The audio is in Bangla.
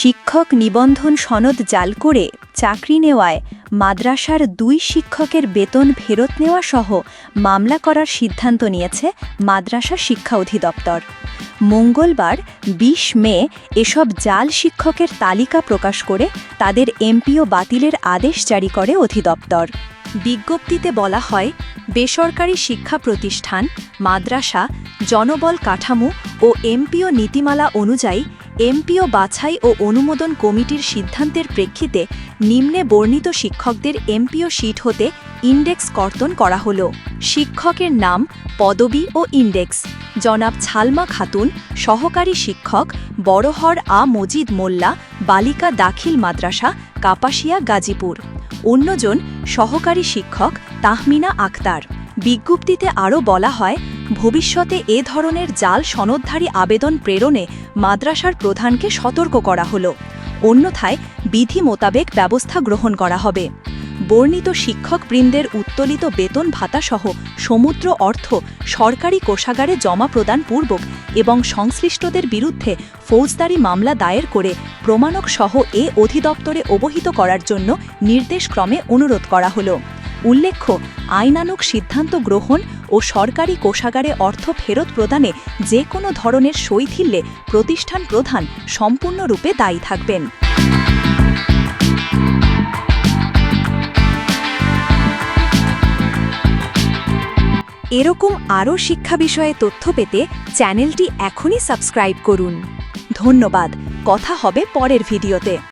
শিক্ষক নিবন্ধন সনদ জাল করে চাকরি নেওয়ায় মাদ্রাসার দুই শিক্ষকের বেতন ফেরত নেওয়া সহ মামলা করার সিদ্ধান্ত নিয়েছে মাদ্রাসা শিক্ষা অধিদপ্তর। মঙ্গলবার ২০ মে এসব জাল শিক্ষকের তালিকা প্রকাশ করে তাদের এমপিও বাতিলের আদেশ জারি করে অধিদপ্তর। বিজ্ঞপ্তিতে বলা হয়, বেসরকারি শিক্ষা প্রতিষ্ঠান, মাদ্রাসা, জনবল কাঠামো ও এমপিও নীতিমালা অনুযায়ী এমপিও বাছাই ও অনুমোদন কমিটির সিদ্ধান্তের প্রেক্ষিতে নিম্নে বর্ণিত শিক্ষকদের এমপিও শীট হতে ইন্ডেক্স কর্তন করা হল। শিক্ষকের নাম, পদবি ও ইন্ডেক্স। জনাব ছালমা খাতুন, সহকারী শিক্ষক বড়হর আ মজিদ মোল্লা, বালিকা দাখিল মাদ্রাসা, কাপাসিয়া, গাজীপুর। অন্যজন সহকারী শিক্ষক তাহমিনা আক্তার বিজ্ঞপ্তিতে আরও বলা হয় ভবিষ্যতে এ ধরনের জাল সনদধারী আবেদন প্রেরণে মাদ্রাসার প্রধানকে সতর্ক করা হল। অন্যথায় বিধি মোতাবেক ব্যবস্থা গ্রহণ করা হবে। বর্ণিত শিক্ষকবৃন্দের উত্তোলিত বেতন ভাতাসহ সমুদ্র অর্থ সরকারি কোষাগারে জমা প্রদান পূর্বক এবং সংশ্লিষ্টদের বিরুদ্ধে ফৌজদারি মামলা দায়ের করে প্রমাণক সহ এ অধিদপ্তরে অবহিত করার জন্য নির্দেশক্রমে অনুরোধ করা হলো। উল্লেখ্য আইনানুক সিদ্ধান্ত গ্রহণ ও সরকারি কোষাগারে অর্থ ফেরত প্রদানে যে কোনো ধরনের শৈথিল্যে প্রতিষ্ঠান প্রধান সম্পূর্ণরূপে দায়ী থাকবেন। এরকম আরও শিক্ষা বিষয়ে তথ্য পেতে চ্যানেলটি এখনই সাবস্ক্রাইব করুন। ধন্যবাদ। কথা হবে পরের ভিডিওতে।